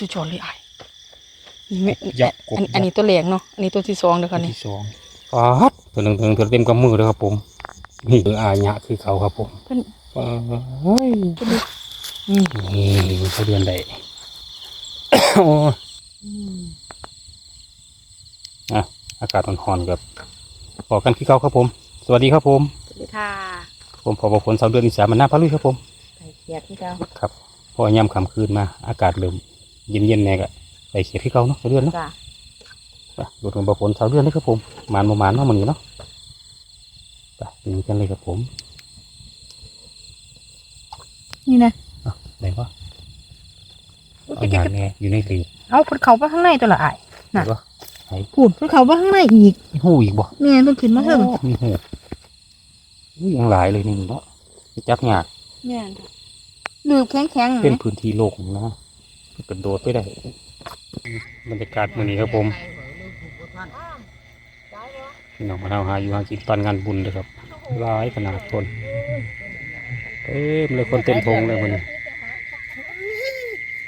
สุดยอดเลยไอ้นี่แม่ยักษ์กบอันอันนี้ตัวแหลงเนาะ อันนี้ตัวที่สองเด้อค่ะนี่ที่สองครับตัวหนึ่งตัวหนึ่งตัวเต็มกำมือเลยครับผม นี่คืออาญะคือเขาครับผมเพิ่นเฮ้ยเพิ่นดูอืมนี่เขาเดือนใดโอ้ยอืมอะอากาศอ่อนๆกับพอกันคือเขาครับผม สวัสดีครับผม สวัสดีค่ะผมพอประพลสาวเดือนอีสานมันหน้าพะลุยครับผมไก่เขียดที่เราครับพอย่ำคำคืนมา อากาศเริ่ม เย็นๆแน่ก็ใส่เขียดที่เขาเนาะสาวเดือนเนาะจ้ะไปดูถึงประพลสาวเดือนเลยครับผมหมานประมาณเนาะมันนี้เนาะไปดูกันเลยครับผมนี่นะไหนวะเอาอย่างแน่อยู่ในหลืบเอาเพิ่นเข้าไปข้างในตัวละไอ้ไหนวะไหนพูดเพิ่นเข้าไปข้างในอีกมีหูอีกบ่แม่เพิ่นขึ้นมาเถิงโอ้มีหูอุ้ยยังหลายเลยนี่เนาะจับยากแม่นค่ะลืบแข็งๆเป็นนะพื้นที่โล่งนะ กระโดดไปได้บรรยากาศมื้อนี้ครับผมพี่น้องมาเฮาหาอยู่หากินตอนงานบุญเลยครับหลายขนาดคนเต็มเลยคนเต็มธงเลยมัน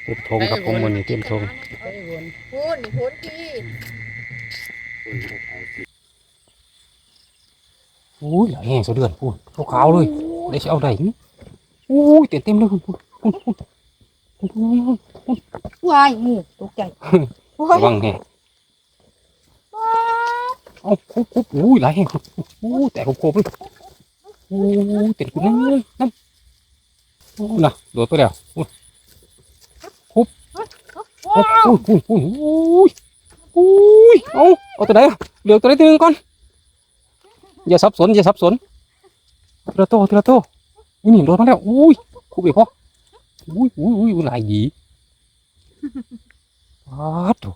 เต็มธงครับผมมันเต็มธงพูนพูนกีอุ้ยหลายแห่งเสะเดือนพูนขาวเลยได้สิเอาได้นี่อุ้ยเต็มเต็มเลยพูนพูนพูนพูนพูนพูน วายงูตกใจระวังแห่เอาคุบคุบอุ้ยหลายแห่งอู้แต่คุบคุบเลยอู้เต็มคุณนั่นเลยนั่นโอ้น่ะโดดไปแล้วอุ้ยคุบคุบอุ้ยอุ้ยอุ้ยอุ้ยอุ้ยเอาเอาตัวไหนอะเหลือตัวไหนตัวหนึงก่อนอย่าสับสนอย่าสับสนทีละโตทีละโตนี่นี่โดดมาแล้วอุ้ยคุบอีกพออุ้ยอุ้ยอุ้ยหลายดี ปัดโถ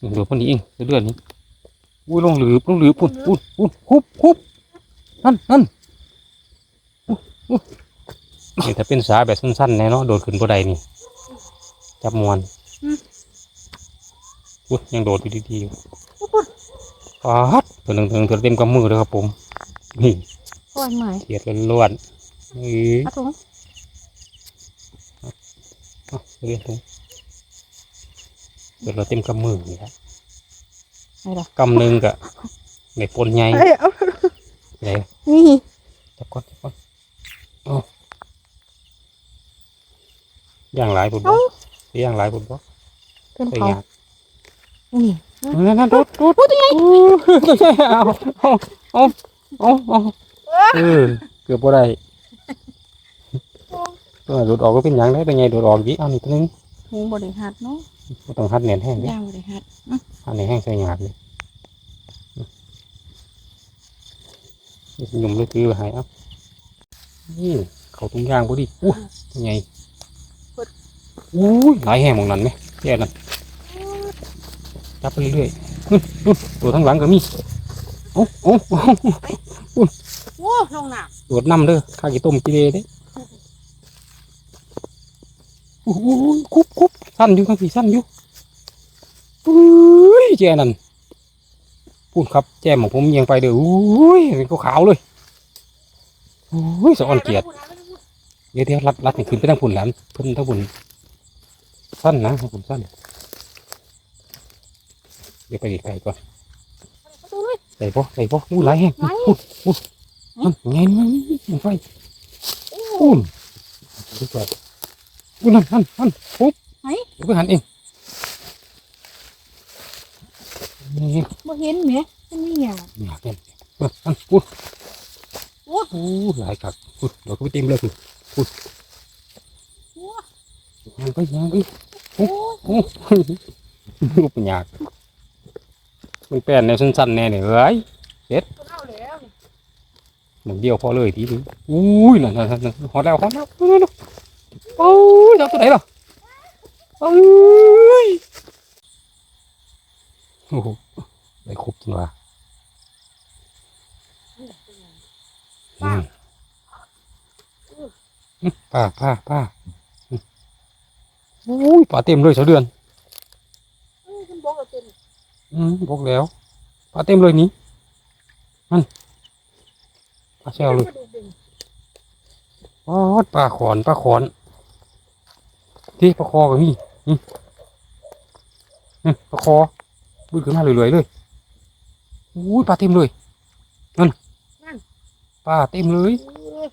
นี่โดดคนนี้เองเดือนนี้อุ้ยลงหลืบลงหลืบปุ่นปุ่นปุ่นคุบคุบนั่นนั่นอุ๊ยอุ๊ยนี่ถ้าเป็นสาแบบสั้นๆแน่เนาะโดดขึ้นบ่ได้นี่จับมวนอุ้ยยังโดดอยู่ดีๆอยู่ปัดตัวหนึ่งตัวหนึ่งตัวเต็มกำมือเลยครับผมนี่โอ้ยใหม่เทียดล้วนๆนี่เอาถุงเอาเรียนตรง เดี๋ยวเราเต็มกำมือนี่ครับไหนล่ะกำหนึ่งกะในปนใหญ่เอ้ยเอาไหนนี่จับก้อนจับก้อนเอาย่างหลายปุ่นบ่ย่างหลายปุ่นบ่เพิ่นไปเขาย่างนี่นั่นนั่นดูดดูดดูดตัวใหญ่ตัวใหญ่เอาเอาเอาเอาเอาเออเกือบบ่ได้เออดูดออกก็เป็นหยังได้เป็นไงดูดออกดิเอานี่ตัวหนึงหูบริหัดเนาะ บ่ต้องหัดแหน่นแห้งเด้ย่างบริหัดอันนี้แห้งใส่หยาดเลยนี่หยุ่มเลยคือหายเอ้านี่เขาตุ้งยางพอดีอู้ยังไงอู้ยหลายแห้งมองนั้นไหมแค่นั้นจับไปเรื่อยๆนู่นนู่นตัวทั้งหลังก็มีโอ้โอ้โอ้โอ้ลงน้โดดน้ำเด้อข้ากี่ต้มกี่เดเด้ โอ้โหคุบคุบสั้นอยู่ครับพี่สั้นอยู่อุ้ยแจนั่นพูดครับแจมของผมเอียังไปเด้ออุ้ยเป็นขาวๆเลยอุ้ยสะำอ่อนเกียดเดี๋ยวเดี๋ยวรัดรัดให้ขึ้นไปทางพุ่นแหลมเพิ่นทางพุ่นสั้นนะทางพุ่นสั้นเดี๋ยวไปไกลๆก่อนใส่ปะใส่ปะอู้หลายแห้งอู้อู้มันไงมันมันไฟอู้นดูก่อน อู้นั่นนั่นนั่นปุ๊บเดี๋ยวไปหันเองนี่บ่เห็นไหมมันมีหยาบอยากเห็นเออนั่นอู้โอ้อู้หลายกักอู้เดี๋ยวก็ไปเต็มเลยคืออู้ยังไปยังไปโอ้โอ้ลูกเป็นยากมันแป้นแนวสั้นๆแน่เนี่ยเอ้ยเอาแล้วหนึ่งเดียวพอเลยทีนึงอุ้ยนั่นนั่นนั่นหอดแล้วหอดแล้วนั่นนั่น โอ้ยเอาตัวไหนล่ะโอ้ยโอ้โหได้ครบจริงว่ะอืมป้าป้าป้าโอ้ยปลาเต็มเลยเสาเดือนเอ้ยมันบอกว่าเป็นอืมบอกแล้วปลาเต็มเลยนี่มันปลาแซวเลยปอดปลาขอนปลาขอน ที่ปลาคอก็มีอืมปลาคอบึ้นขึ้นมาเรื่อยๆเลยอุ้ยปลาเต็มเลยนั่นปลาเต็มเลยเออ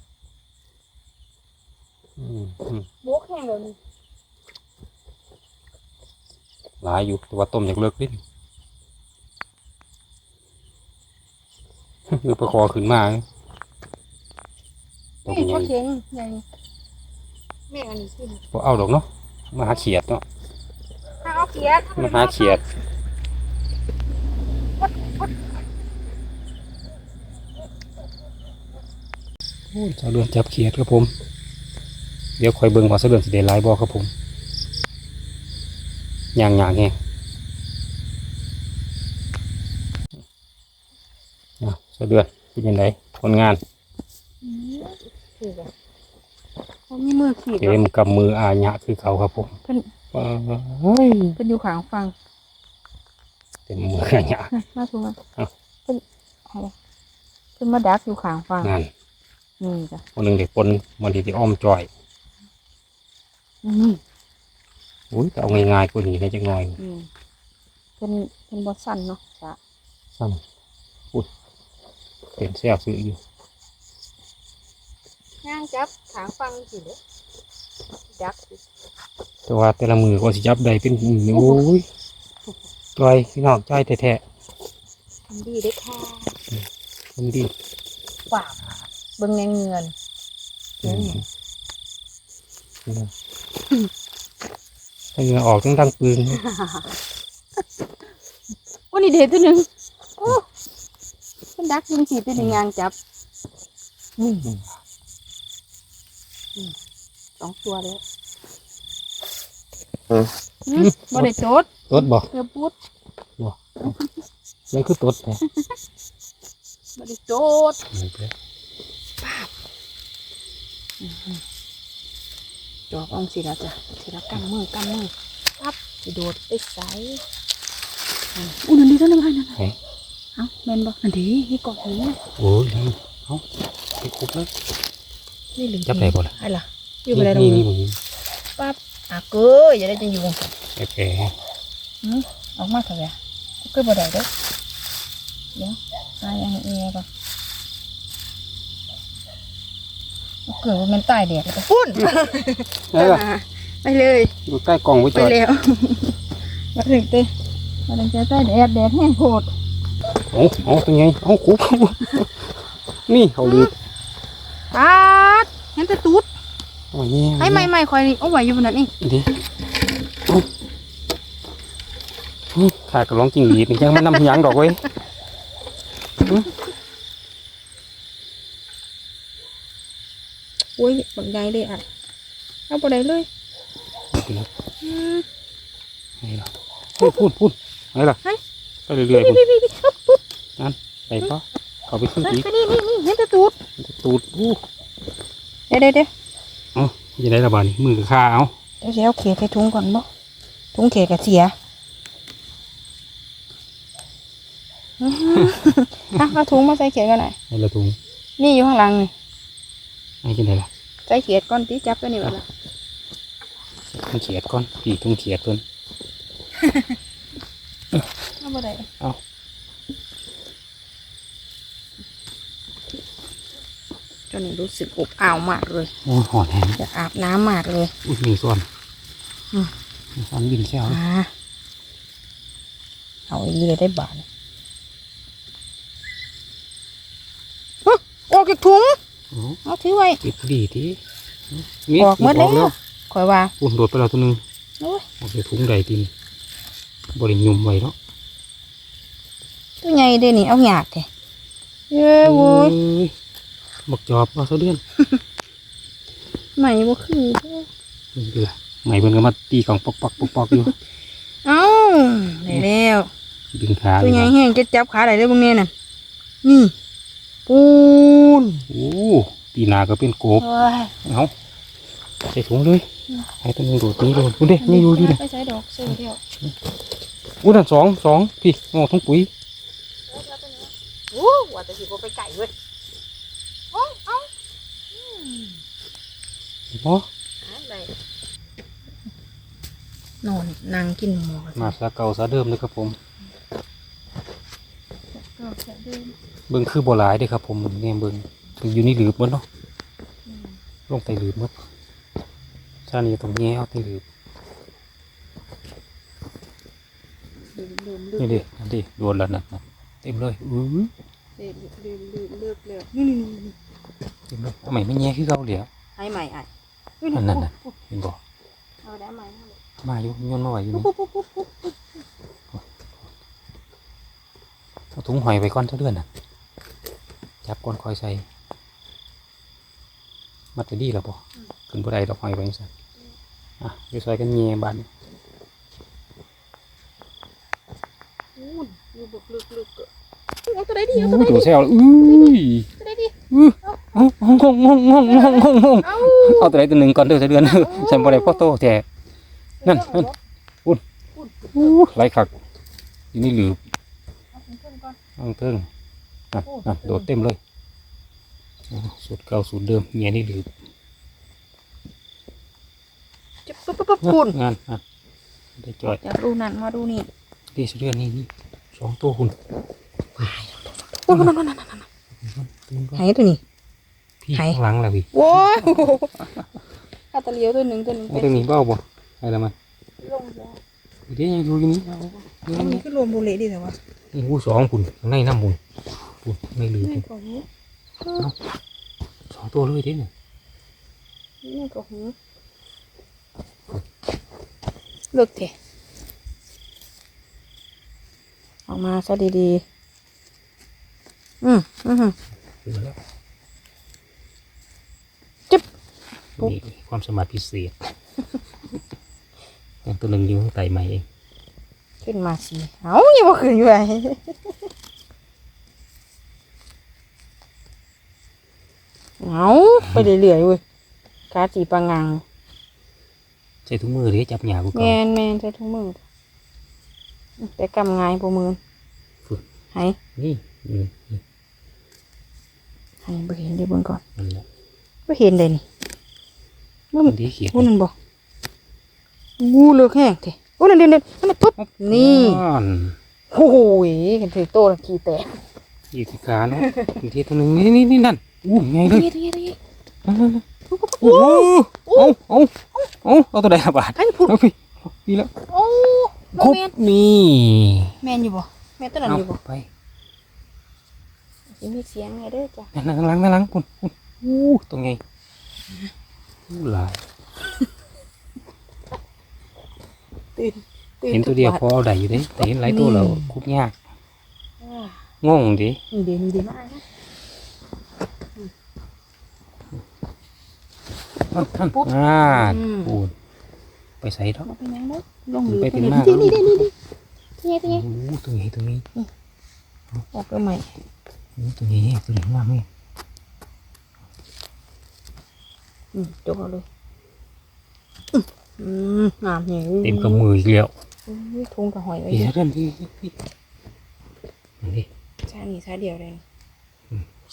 อืมอืมโบกแห้งแล้วนี่หลายอยู่แต่ว่าต้มจากเลิกนิดคือปลาคอขึ้นมาต้มนี่ยัเขางเข็งใหญ่ แม่อันนี้สิพอเอาดอกเนาะมาหาเขียดเนาะถ้าเอาเขียดมาหาเขียดโอ้ยเจ้าเดือนจับเขียดครับผม เดี๋ยวคอยเบิ่งว่าเสาเดือนสิได้หลายบ่ครับผมย่างย่างแฮงอะเสาเดือนเป็นยังไงผลงานอื มคือแบบเขามีมือขีดเต็มกับมืออาญะคือเขาครับผมเพิ่นว้าเฮ้ยเพิ่นอยู่ข้างฟังเต็มมืออาญะนะมาสูงอะเอ้าเพิ่นอะไรเพิ่นมาดักอยู่ข้างฟังนั่นนี่จ้ะคนหนึ่งเด็กปนมันทีที่อ้อมจอยนี่อุ้ยแต่เอาง่ายๆกว่านี้ได้จังหน่อยอืมเพิ่นเพิ่นบ่สั้นเนาะจ้ะซ้ำอุ้ยเต็มแซ่บซื้ออยู่ ย่างจับข้างฟังสิเด้อดักสิแต่ว่าแต่ละมือก็สิจับได้เป็นโอ้ยจอยพี่น้องจอยแท้ทำดีเด้อค่ะๆคนดีว้าวเบิ่งแนงเงินอืมถ้าเหงื่อออกต้องดังปืนโอ้นี่เด็ดตัวหนึงโอ้เพิ่นดักจริงสิตัวหนึงย่างจับนี่ สองตัวแล้วอืมบ่ได้โจดตดบ่เกือบพุดนั่นคือตดแท้บ่ได้โจดจอกเอองสิละจ้ะสิละกำมือกำมือปั๊บสิโดดไปใส่อุ้ยนั่นดีตัวนึงให้นั่นน่ะเฮ้ยเอ้าแม่นบ่อันดีนี่กอกหินนะโอ้ยนี่เอาไปคุบเลย นี่หรือจับได้บ่ล่ะไอ้ล่ะอยู่ไปได้ตรงนี่นี้นี่นี่ปั๊บอะเก้ยอย่าได้จะอยู่โอเคอืมออกมาเถอะแกเก้ยบ่ได้เด้อเดี๋ยวตายยังเอียก่อนเอาเกิดว่ามันตายแดดแล้วก็ฟุ้นได้ล่ะไปเลยอยู่ใกล้กล่องไว้ไปจอยแล้วมาถึงเต้มาถึงจะใต้แดดแดดแห้งโหดโอ้โอ้เป็นไงเอาคุบนี่เขาลือปา ดเห็นแต่ตูดโอ้ยเนี่ยไอ้ไม่ไม่คอยนี่เอาไว้อยู่บนนั้นนี่ดิเอานี่ขาดกระร้องจริงหรีดนี่ยังมันนำหยังดอกเว้ยโอ้ยบักใหญ่เลยอะเอาไปไหนเลยอืมไงล่ะพูดพูดพูดไงล่ะเฮ้ยไปเรื่อยๆพี่พูดพี่พี่พี่ปุ๊บปุ๊บไปปะเขาไปขึ้นเฮ้ยอีกไปนี่นี่นี่เห็นแต่ตูดตูดอู้ เดี๋ยวเดี๋ยวเดี๋ยวยังได้ระบาดนี่มือกับข้าเอาเดี๋ยวเดี๋ยวเอาเขียดใส่ถุงก่อนบ่ถุงเขียดกับเสียอื้อหืออะเอาถุงมาใส่เขียดกันหน่อยไอ้ละทุงนี่อยู่ข้างหลังนี่ไอ้กินได้ล่ะใส่เขียดก่อนตีจับตัวนี้ไว้ละต้องเขียดก่อนพี่ต้องเขียดก่อนเอาไปไหนเอา ตอนนี้รู้สึกอบอ้าวมากเลยโอ้ยหอนแห้งอยากอาบน้ำมากเลยอุ้ยมีส่วนอืมมีส่วนบินแซวอ่าเอาอีเลยได้บาทฮะออกจากถุงโอ้เอาถือไว้ติดดีทีออกหมดแล้วคอยว่าอุ่นโดดไปแล้วตัวหนึงโอ้ยออกจากถุงใดทีนบริยุ่มไว้เนาะตัวใหญ่เด้นี่เอาหยาดแท้เย้โว้ยย บักจอบเอาเสาเดือนใหม่บ่คือเบิ่งเดือใหม่เพิ่นก็มาตีกล่องปอกปอกปอกปอกอยู่เอ้าได้แล้วดึงขาตัวใหญ่เลยแห้งจะจับขาได้เลยพวกนี้น่ะนี่ปูนโอ้ตีหนาก็เป็นโกบโอ้ยเอาใส่ถุงเลยให้ตัวหนึงโดดตัวนี้โดดคุณเด้นี่อยู่ดีเลยไปใส่ดอกเสื้อเดียวอู้นั่นสองสองพี่โอ้ถุงปุ๋ยโอ้ว่าแต่สิบ่ไปไก่เว้ย เอ้าเอ้าอืมบ่หาได้นอนนางกินหมูมาซาเก่าซาเดิมเลยครับผมก็แค่เดิมเบิ่งคือบ่หลายเด้อครับ ผมเนี่ยเบิ่งถึงอยู่นี่หลืบหมดเนาะลงไปหลืบหมดชานี้ต้องแง่เอาไปหลืบเดิมเดิมเดินี่มดิอันดิโดนแล้วนะเต็มเลยอื้อ เดิมเดิมเดิมเลิกเลยนี่นี่นี่เต็มเลยเอาใหม่ไม่แง่คือเกาเหลียวให้ใหม่ไอ้อันนั้นน่ะเห็นบ่เอาได้ไหมมาอยู่โยนมาไวอยู่นี่เอาถุงหอยไปก้อนเท่าเดือนน่ะจับก้อนคอยใส่มัดไปดีแล้วบ่ขึ้นบ่ได้ดอกหอยไปจังซั่นอะไปใส่กันแง่บาน อู้นอยู่บกลึกลึกเอา ตัวไหนดีเอาโอ้ตัวไหนตัวดีแซวอุ้ยตัวไหนดีอื้องงงงงงงงงงเอาเอาตัวใดตัวหนึ่งก่อนเด้อเดือนฉันบ่ได้พ่อโตแต่นั่นนั่นอู้ไหลคักอยู่นี่หลืบเอาของเพื่อนก่อนอังเทิงนั่นนั่นโดดเต็มเลยโอ้สูตรเก่าสูตรเดิมเมียนี่หลืบจะปุ๊บปุ๊บปุ๊บคุณงานอะได้จ่อยอยากดูนั่นมาดูนี่ดีสุดเดือนนี่นี่สองตัวคุณ โอ้นั่นนั่นนั่นนั่นหายตัวนี้พี่ไหนข้างหลังแล้วพี่โว้ยข้าตะเลียวตัวหนึ่งตัวหนึ่งเอาตัวนี้เบ้าบ่อะไรมันลงแล้วเดี๋ยวยังดูอยู่นี่เอาอันนี้คือรวมบุเละดีแต่ว่านี่หูสองคุณข้างในน้ำมุนคุณไม่ลืมนี่ก็หูสองตัวเลยเด้เนี่ยนี่ก็หูเลิกเถอะออกมาซะดีๆ อืมอืมเหลือแล้วจึ๊บนี่ความสามารถพิเศษอย่างตัวหนึ่งอยู่ข้างใต้ไม้เองขึ้นมาสิเอาอย่ามาขึ้นอยู่ไงเอาไปเรื่อยๆเว้ยกาจีปังงังใส่ถุงมือเดี๋ยวจับหยากูแมก่อนนแมนใส่ถุงมือ แต่กำงายปูมือฝึกให้นี่อืม นี่ให้บ่เห็นได้เบิ่งก่อนนั่นแหละบ่เห็นเลยนี่มันอันที่เขียนอู้นั่นบ่อู้เลือกแห้งเถอะอู้นั่นเด่นเด่นนั่นนะปุ๊บนี่อ่อนโอ้โหกันถือโตละขี้แตกอีกที่ขาเนาะอีกที่ตัวหนึ่งนี่นี่นี่นั่นอู้ไงเลยนี่นี่นี่นั่นนั่นนั่นโอ้โหเอาเอาเอาเอาตัวใดละบาทอันนี้พูดเอาพี่พี่แล้วโอ้ครบแมนนี่แมนอยู่บ่แมนตัวนั้นเอาอยู่บ่ไป สิมีเสียงไงเด้อจ้ะนั่นนั่นหลังนั่นหลังคุณคุณอู้ตัวไงอู้หลายตื่นตื่เห็นตัวเดียวพอเอาได้อยู่เด้แต่เห็นหลายตัวแล้วคุบยากอ่างงดินี่เดี๋ยวนี่เดี๋ยวมานะนั่นนั่นอ่าปูนไปใส่ดอกมาเป็นยังเด้อลงไปเป็นมากนี่นี่นี่นี่นี่นี่โอ้ตัวนี้ตัวนี้ออกก็ใหม่โอ้ ตัวนี้ตัวนี้มากเลยอืมจกเอาเลยอืมงามเนี่ยเต็มกับมืออีกแล้วอุ้ยทุ่งกับหอยไว้พี่เยอะเดินพี่พี่นี่ใช่นี่ใช่เดียวเลย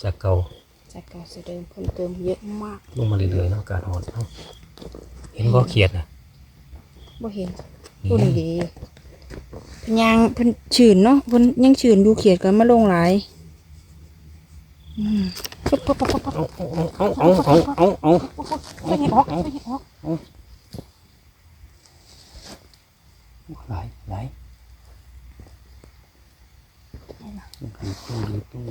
สักเก่าจากเก่าเสดิมเพิ่มเติมเยอะมาก ลงมาเรื่อยๆเนาะอากาศร้อนเอ้าเห็นก็เขียดนะบ่เห็นพูดดีเพิ่นยางเพิ่นชื่นเนาะเพิ่นยังชื่นดูเขียดกันมาลงหลาย เอาเอาเอาเอาเอาเอาไม่เห็นออกไม่เห็นออกไหลไหลอยู่ตู้อยู่ตู้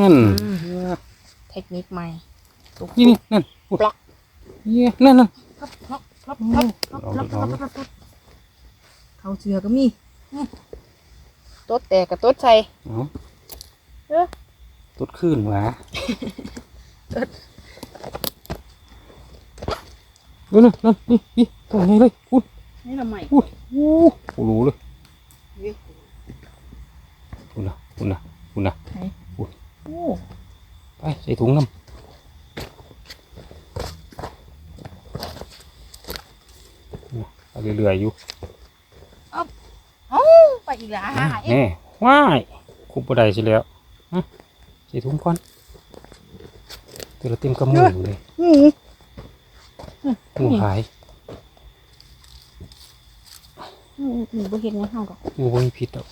นั่นเทคนิคใหม่นี่นี่นั่นบล็อกเย่นั่นนั่นเขาเสือก็มี ต๊ดแตกกับต๊ดใส่เอาเอ้อตุดขึ้นหวะต๊ดดูนั่นนั่นนี่นี่ตัวไงเลยพูดนี่ละใหม่พูดโอ้โหรู้เลยพูดนะพูดนะพูดนะโอ้ไปใส่ถุงน้ำไปเรื่อยๆอยู่เอ้าไปอีกแล้วแน่ว้ายคุบปได้สิแล้วฮะใส่ถุงก่อนตัวละเต็มกำมืออยู่เลยอืมงูหายอืมหนูบ่เห็นยังเฮาดอกงูบ่มีพิษดอก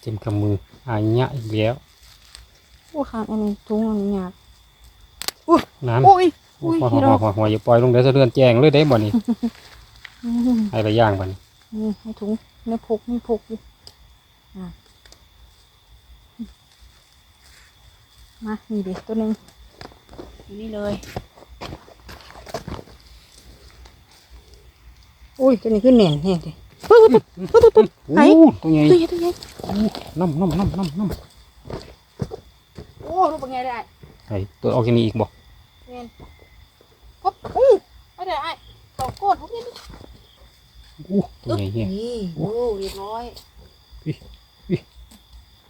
เจ็มกับมือหายยะอีกแล้วโอ้ข้างอันนี้ถุงอันนี้ยากน้ำ โอ้ยหัอุ้วยหัวพี่หัดวอกหัวหัวอย่าปล่อยลงเดี๋ยวจะเลื่อนแจ้งเลยได้บ่นี่อืมให้ระย่างบ่นี่นี่ให้ถุงในพกนี่พกอยู่อะมานี่ดิตัวหนึงอยู่นี่เลยโอ้ยตัวนี้ขึ้นแน่นแห้งดิปึ๊บปึ๊บปึ๊บปึ๊บปึ๊บไหนโอ้ตัวใหญ่ตัวใหญ่ตัวใหญ่น้ำน้ำน้ำน้ำน้โอ้รูปเป็นไงได้ำไอ้ตัวออกจากนี้อีกบ่เงินปุ๊บอู้ ไม่ได้ไอ้สองก้นทุกนี่โอ้ตัวใหญ่เฮียนี่โอ้เรียบร้อย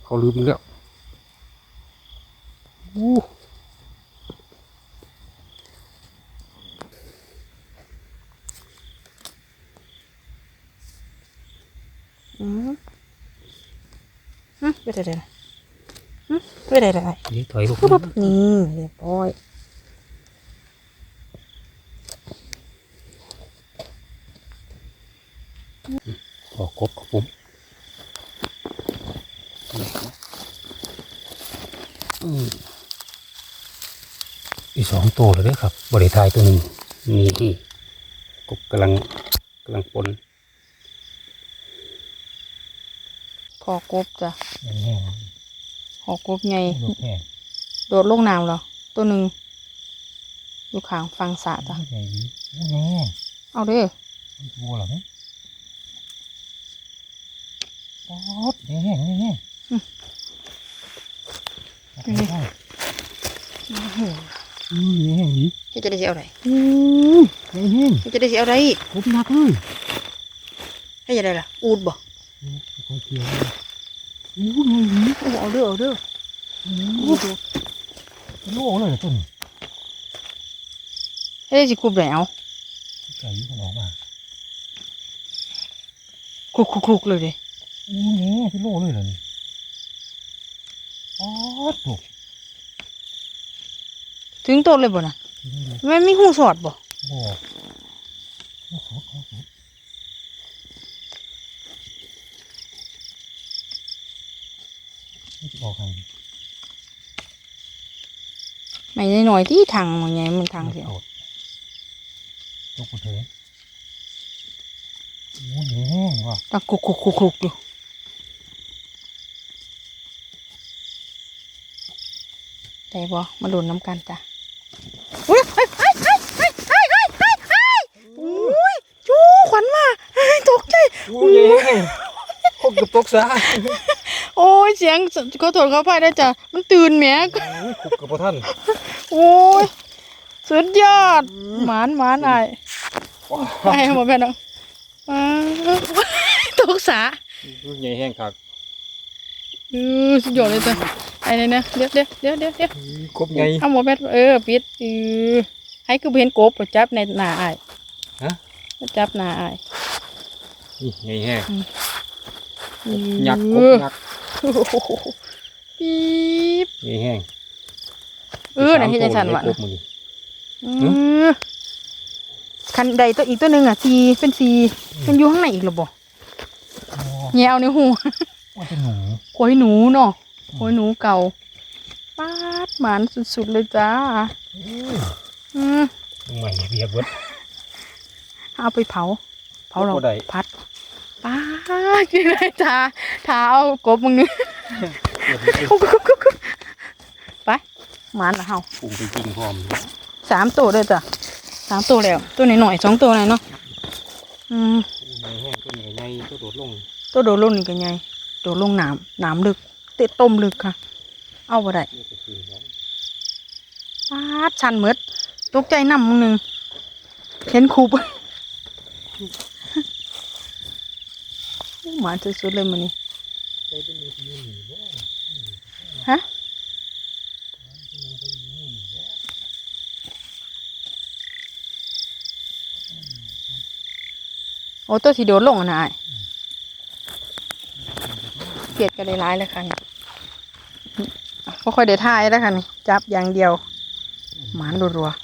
เขาลืมอีกแล้วโอ้อืมฮะไม่ได้ได้ฮะไม่ได้ได้นี่ถอยลูกปุ๊บปุ๊บนี่เรียบร้อย อกบครับผมอืมอีกสองตัวเลยเด้อครับ บริทายตัวหนึ่งนี่กบกำลังกำลังปนพอกบจ้ะแห้งพอกบไงๆลูกแห้งโดดลงน้ำเหรอ ตัวหนึ่งอยู่ข้างฟังสระจ้ะใหญ่ดีแห้งเอาเด้อๆบัวเหรอเนี่ยโอ๊ นี่แห้งนี้จะได้เสียอะไรอ้ยเฮ้งจะได้เสียอะไรครบนักเลยให้ยังไงล่ะ อูดบ่ก็เขียวอู้ยงนี้เอาเด้อเอาเด้อลูกออกเลยต้นเฮ้ยจิกรุบไหนเอาไก่มันออกมาคลุกๆเลยดิอู้เนี่ยพี่โล่เลยเหรอนี่ อ๋อถูกถึงโตเลยบ่น่ะแม่มีหูสอดบ่บอกโอ้โหโอ้โหไม่จะออกไงไม่ได้หน่อยที่ทางมันไงมันทางเสียวตกกระเทยโอ้แห้งว่ะตะคุกคุกคุกคุกอยู่ ได้บ่มาลุ้นน้ำกันจ้ะอุ้ยเฮ้ยเฮ้ยเฮ้ยเฮ้ยเฮ้ยเฮ้ยเฮ้ยเฮ้ยอุ้ยจูขวัญมาเฮ้ยตกใจโอ้แห้งคงกับตกซะโอ้ยเสียงขอโทษขออภัยนะจ๊ะมันตื่นแหมขุกกับพ่อท่านโอ้ยสุดยอดหมานหมานไอ้ายไอ้หมดแม่น้องอ้าวตกสาใหญ่แห้งคักเออสุดยอดเลยจ้ะไอ้เนี่ยนะเดี๋ยวเดี๋ยวเดี๋ยวเดี๋ยวเดี๋ยวครบใหญ่เอาหมดแม่เออปิดเออให้คือเห็นกบไปจับในหน้าไอ้ายฮะมาจับหน้าไอ้ายนี่ใหญ่แห้งอืมยักษ์กบยักษ์โอ้โหปี๊บใหญ่แห้งเออไหนเห็นจังสันวะกบมืออืมคันใดตัวอีกตัวหนึ่งอะสีเป็นสีมันอยู่ข้างในอีกหรอบ่อ๋อแยวในหูว่าเป็นหนูโอยหนูเนาะ โอยหนูเก่าปาดหมานสุดๆเลยจ้า อืมใหม่เบียบเบิดเอาไปเผา เผาเราบ่ได้พัดป้าดกินเลยจ้าท้าเอากบมึงนึงไปหมานละเฮาปรุงเป็นจริงพร้อมสามตัวเลยจ้ะสามตัวแล้ว ตัวหน่อยๆสองตัวหน่อยเนาะอืมใหญ่แห้งตัวใหญ่ใหญ่ตัวโดดลง ตัวโดดลงนี่กันไงโดดลงน้ำน้ำลึก เตะต้มลึกค่ะ เอาบ่ได้ปาดชันหมืดตกใจน้ำมึงหนึ่งเห็นคูบหมาสุดๆเลยมันนี่ฮะโอ้ตัวที่โดดลงอะนายเกลียดกันได้ร้ายเลยค่ะ นี่ค่อยได้ท่ายแล้วค่ะนี่จับอย่างเดียว หมานรัวๆ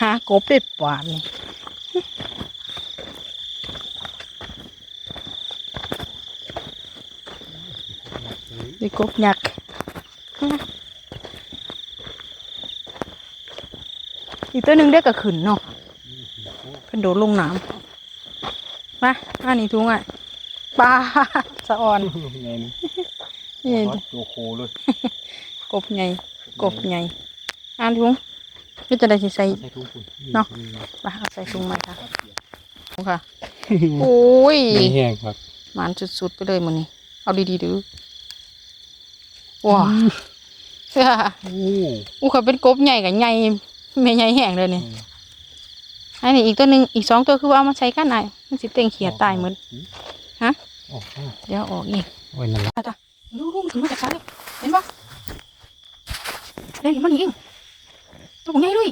หากบได้ปานนี่ได้กบหยักอีกตัวหนึ่งได้กระขืนเนาะเพิ่นโดดลงน้ำ มาอันนี้ทุงอะปลาสะออนไงนี่นี่โจโคเลยกบไงกบไงอ่านทุงก็จะได้สิใส่ใส่ถุงคุณเนาะปลาเอาใส่ถุงใหม่ค่ะถุงค่ะโอ้ยไม่แห้งครับหมานสุดๆไปเลยมันนี่เอาดีๆดูว้าเสื้อโอ้อู้เขาเป็นกบใหญ่กับใหญ่ไม่ใหญ่แห้งเลยนี่ อันนี้อีกตัวหนึ่งอีกสองตัวคือว่าเอามาใช้กันไอ้มันสิเต็งเขียดตายหมดฮะออกมาเดี๋ยวออกอีกโอ้ยนั่นละตาตาดูดูมันถึงมาจากซ้ายเห็นปะเล่นมันเองตัวใหญ่ด้วย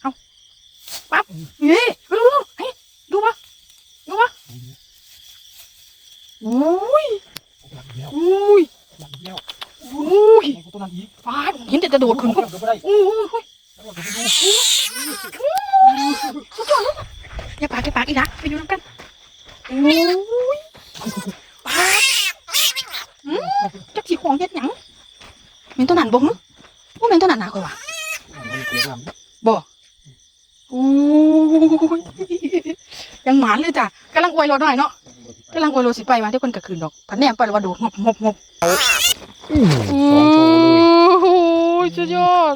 เอาปั๊บเฮ้ยดูดูเฮ้ยดูปะดูปะโอ้ยหลังเดียวโอ้ยหลังเดียวโอ้ยไอ้ตัวนั้นอีกฟาดเห็นแต่กระโดดขึ้นก็ไม่ได้โอ้ยโอ้ย แล้วเราจะไปดู สุดยอดเลยอย่าปากอย่าปากอีกนะไปอยู่น้ำกันโอ้ยปากอืมจักสีของเฮ็ดหยังเห็นตัวนั้นบ่ฮะว่าเป็นตัวนั้นหนาค่อยว่ะ มันเสียงลำ บ่โอ้ยยังหมานเลยจ้ะกำลังอวยรถหน่อยเนาะกำลังอวยรถสิไปมาที่คนกระคืนดอกพันแนมไปแล้วว่าโดดงบงบงบสองตัวเลยโอ้ยสุดยอด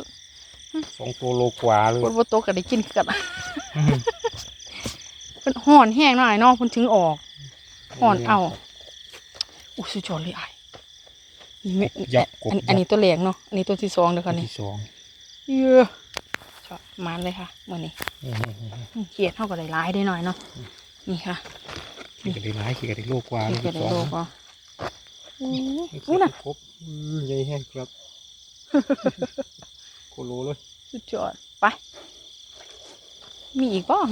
สองตัวโลกว่าเลยคนบ่โตก็ได้กินกันเพิ่นห่อนแห้งหน่อยเนาะเพิ่นถึงออกห่อนเอาอู้สุดยอดเลยไอ้ายนี่แม่ยักษ์กบอันอันนี้ตัวแรกเนาะอันนี้ตัวที่สองเด้อค่ะนี่ที่สองเยอะชอบมันเลยค่ะมื้อนี้อืมเขียดเท่ากับได้หลายได้หน่อยเนาะ นี่ค่ะขี่กันได้ร้ายขี่กันได้โลกว่าเขียดที่ก็ได้สองโลก็อู้อู้อู้น่ะครบอือใหญ่แห้งครับโคโลเลยสุดยอดไป มีอีกบ้าง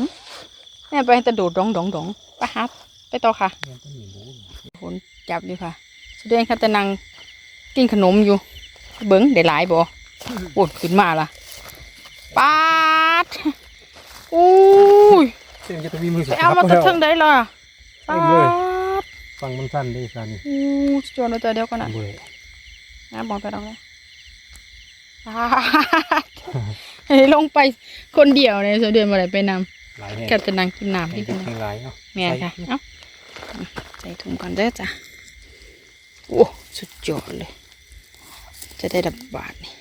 แม่ไปแต่โดดดองดองดองไปหาไปต่อค่ะแม่นต้นหมีหมูคนจับอยู่ค่ะแสดงค่ะแต่นางกินขนมอยู่ เบิ้งได้หลายบ่โอดขึ้นมาล่ะปาดอุ้ย เส้นจะต้องมีมือไปเอามาจากเทิงได้ล่ะปาดฟังมันสั้นได้สั้นอู้สุดยอดเลยตัวเดียวกันน่ะเบื่อนะบอกไปตรงนี้ปาดเฮ้ยลงไปคนเดียวเลยเสยเดือนมาไหนไปนหลายแห้งำกับจะนางกินน้ำให้ที่เป็เป็นนหลายเนาะแม่นค่ะเอ้าใส่ถุงก่อนเด้อจ้ะโอ้สุดยอดเลย จะได้ดับบาทนี่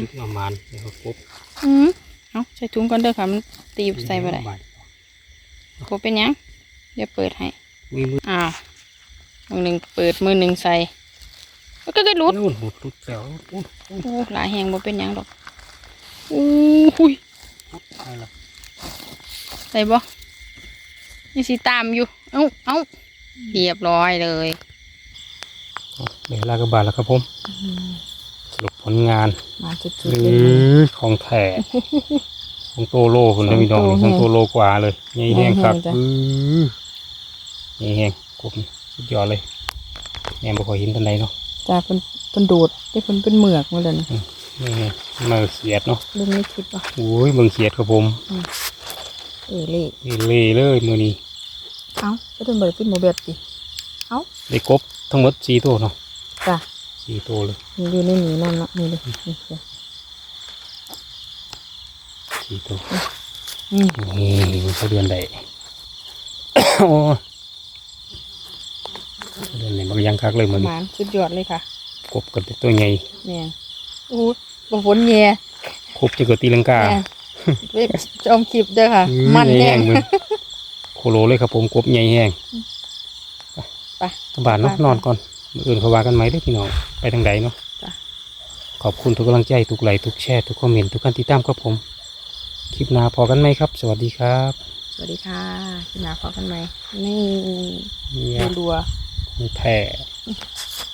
ลึกประมาณเดี๋ยวเขาครบอืม เอาใส่ถุงก่อนเด้อค่ะมันตีใส่ไปได้กเป็นหยังเดี๋ยวเปิดให้มีมืออ้าวมือหนึ่งเปิดมือหนึ่งใส่แล้วก็ได้รุดนู่นหมดรุดแล้วอุ้ยโอ้หลายแหงบ่เป็นหยังดอกอู้หุยอะไรล่ะใส่บ่นี่สิตามอยู่ เอ้าเอ้าเรียบร้อยเลยเดี๋ยวลากระบาดแล้วครับผมส รุปผลงาน มาจุดหๆรืเลย อของแท้ของโตโลคุณนะพี่น้องของโตของโตโลกว่าเลยใหญ่แห้งครับใหญ่แห้งจ้ะ อือใหญ่แห้งกบสุดยอดเลยแม่บ่ค่อยเห็นตันใดเนาะจ้าเพิ่นเพิ่นโดดได้เพิ่นเป็นเหมือกมาเลยนะนี่ไงมาเขียดเนาะเรื่องไม่คิดว่าโอ้ยเบิ่งเขียดครับผมเออเล่นี่เล่เลยมือนี้เอ้าก็ต้องเบิดเป็นโมเบ็ดดิได้กบทั้งหมดสี่ตัวเนาะจ้ะ สี่ตัวเลยมันอยู่ในนี้นั่นเนาะนี่เลยนี่จ้ะสี่ตัวอืมนี่เขาเดือนใดโอ้ยเดือนไหนบางอยังคักเลยมือหนี้มานสุดยอดเลยค่ะกบกันเป็นตัวใหญ่แม่นอู้บางฝนแย่ครบจะเกิดตีลังกาแม่นเว็บชมคลิปเด้อค่ะอืมันใหญ่แน่แห้งมือโคโลเลยครับผมกบใหญ่แห้งไปกบาทเนาะไปนอนก่อน มื้ออื่นเขาว่ากันไหมเด้อพี่น้องไปทางใดเนาะจ้ะขอบคุณทุกกำลังใจทุกไลค์ทุกแชร์ทุกคอมเมนต์ทุกการติดตามครับผม คลิปหน้าพอกันไหมครับ สวัสดีครับ สวัสดีค่ะพี่นาพอกันไหมนี่เนี่ยรัวแผ่ๆ